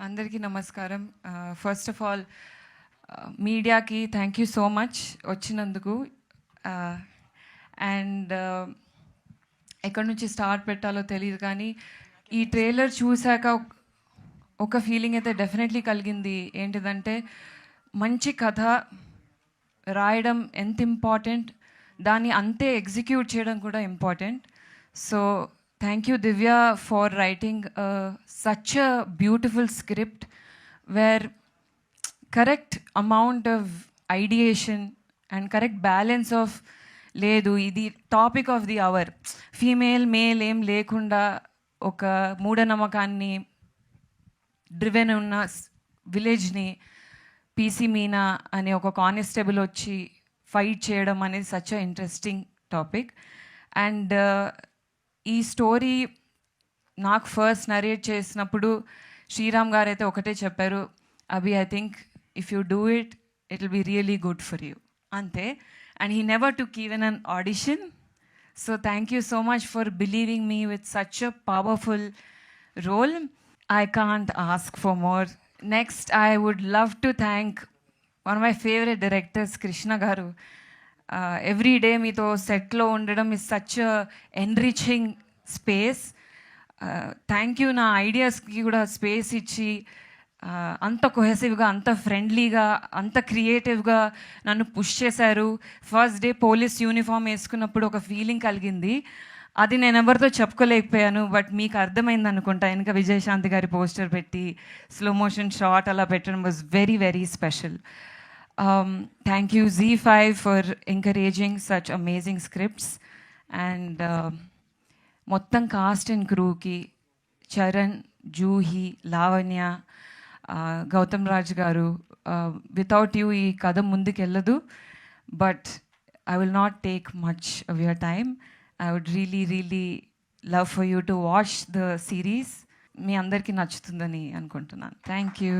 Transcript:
అందరికీ నమస్కారం. First of all మీడియాకి థ్యాంక్ యూ సో మచ్ వచ్చినందుకు. అండ్ ఎక్కడి నుంచి స్టార్ట్ పెట్టాలో తెలియదు కానీ ఈ ట్రైలర్ చూశాక ఒక- ఫీలింగ్ అయితే డెఫినెట్లీ కలిగింది. ఏంటిదంటే మంచి కథ రాయడం ఎంత ఇంపార్టెంట్ దాన్ని అంతే ఎగ్జిక్యూట్ చేయడం కూడా important so thank you Divya for writing such a beautiful script where correct amount of ideation and correct balance of లేదు ఇది topic of the hour female male ఏం లేకుండా ఒక మూఢనమ్మకాన్ని డ్రివెన్ ఉన్న విలేజ్ని పీసీ మీనా అనే ఒక కానిస్టేబుల్ వచ్చి ఫైట్ చేయడం అనేది సచ్ ఇంట్రెస్టింగ్ టాపిక్ అండ్ ఈ స్టోరీ నాకు ఫస్ట్ నరేట్ చేసినప్పుడు శ్రీరామ్ గారు అయితే ఒకటే చెప్పారు అభి I think if you do it it will be really good for you అంతే. And he never took even an audition so thank you so much for believing me with such a powerful role I can't ask for more next I would love to thank one my favourite directors Krishna garu every day మీతో సెట్లో ఉండడం is such enriching space thank you నా ఐడియాస్కి కూడా space ఇచ్చి అంత కొహెసివ్గా అంత ఫ్రెండ్లీగా అంత క్రియేటివ్గా నన్ను పుష్ చేశారు. ఫస్ట్ డే పోలీస్ యూనిఫామ్ వేసుకున్నప్పుడు ఒక ఫీలింగ్ కలిగింది. అది నేను ఎవరితో చెప్పుకోలేకపోయాను బట్ మీకు అర్థమైంది అనుకుంటా. వెనక విజయశాంతి గారి పోస్టర్ పెట్టి స్లో మోషన్ షార్ట్ అలా పెట్టడం was very very special thank you Zee five for encouraging such amazing scripts and మొత్తం కాస్ట్ అండ్ క్రూకి చరణ్ జూహి లావణ్య గౌతమ్ రాజ్ గారు వితౌట్ యూ ఈ కథ ముందుకెళ్ళదు. But I will not take much of your time I would really really love for you to watch the series మీ అందరికీ నచ్చుతుందని అనుకుంటున్నాను. Thank you